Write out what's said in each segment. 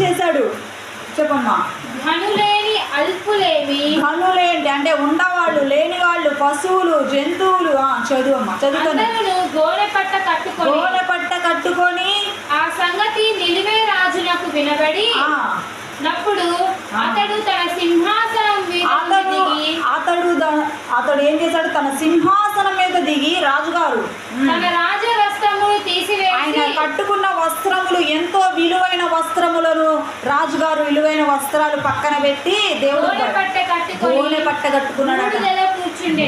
చేశాడు? చెప్పమ్మా. ధనులేని అల్పులేమి? కనులేంటి అంటే ఉన్నవాళ్ళు లేని వాళ్ళు పశువులు జంతువులు. ఆ, చదువమ్మా చదువుతాను అందరూ గోనె పట్ట కట్టుకొని గోనె పట్ట కట్టుకొని ఆ సంగతి నిలివే రాజునకు వినబడి నప్పుడు. అతడు తన సింహాసనం మీద అతడు దిగి అతడు అతడు ఏం చేశాడు? తన సింహాసనం మీద దిగి రాజుగారు. తన రాజ వస్త్రములు ఆయన తీసివేసి కట్టుకున్న వస్త్రములు ఎంతో విలువైన వస్త్రములను రాజుగారు విలువైన వస్త్రాలు పక్కన పెట్టి దేవుడు గోనె పట్ట కట్టుకొని గోనె పట్ట కట్టుకున్నాడట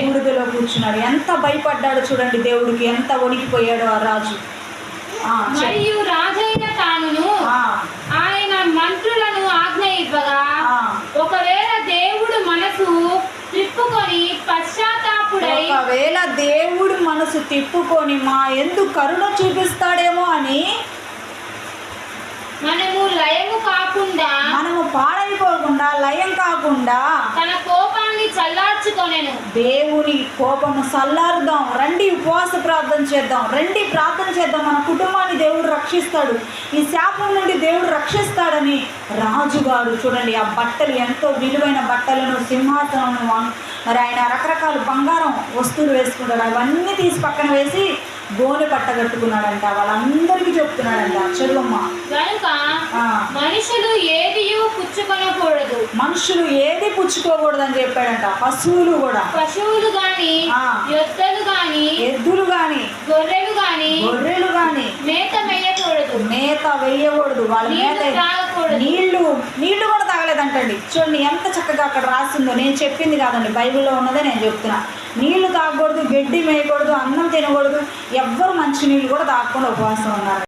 బూడిదలో కూర్చున్నాడు. ఎంత భయపడ్డాడు చూడండి దేవుడికి ఎంత వణికిపోయాడు ఆ రాజు. మరియు రాజైన తానును ఆ, ఆయన మంత్రులను ఆజ్ఞ ఇవ్వగా. ఒకవేళ దేవుడు మనసు తిప్పుకొని పశ్చాత్తాపుడై ఒకవేళ దేవుడు మనసు తిప్పుకొని మా ఎందు కరుణ చూపిస్తాడేమో అని మనము కాకుండా మనము పాడైపోకుండా లయం కాకుండా తన కోపాన్ని చల్లార్చుకొనెను. దేవుని కోపము సల్లారుదాం రండి ఉపవాస ప్రార్థన చేద్దాం. రండి ప్రార్థన చేద్దాం. మన కుటుంబాన్ని దేవుడు రక్షిస్తాడు. ఈ శాపం నుండి దేవుడు రక్షిస్తాడని రాజుగారు చూడండి. ఆ బట్టలు ఎంతో విలువైన బట్టలను సింహాసనం మరి ఆయన రకరకాల బంగారం వస్తువులు వేసుకుంటాడు. అవన్నీ తీసి పక్కన వేసి గోనె పట్ట కట్టుకున్నాడంట వాళ్ళందరికీ చెప్తున్నాడంట చదువమ్మ గనుక ఆ. మనుషులు ఏదియు పుచ్చుకొనకూడదు. మనుషులు ఏది పుచ్చుకోకూడదని చెప్పాడంట పశువులు కూడా. పశువులు గాని ఆ. యొద్దలు గాని ఎద్దులు కానీ గొర్రెలు గాని గొర్రెలు కానీ మేత మేయకూడదు మేత వేయకూడదు వాళ్ళ మేత. నీళ్ళు నీళ్ళు కూడా తాగలేదంటండి. చూడండి ఎంత చక్కగా అక్కడ రాసిందో నేను చెప్పింది కాదండి బైబిల్లో ఉన్నదే నేను చెప్తున్నా. నీళ్ళు తాగకూడదు గడ్డి మేయకూడదు అన్నం తినకూడదు ఎవ్వరు మంచి నీళ్ళు కూడా తాగకుండా ఉపవాసం ఉన్నారు.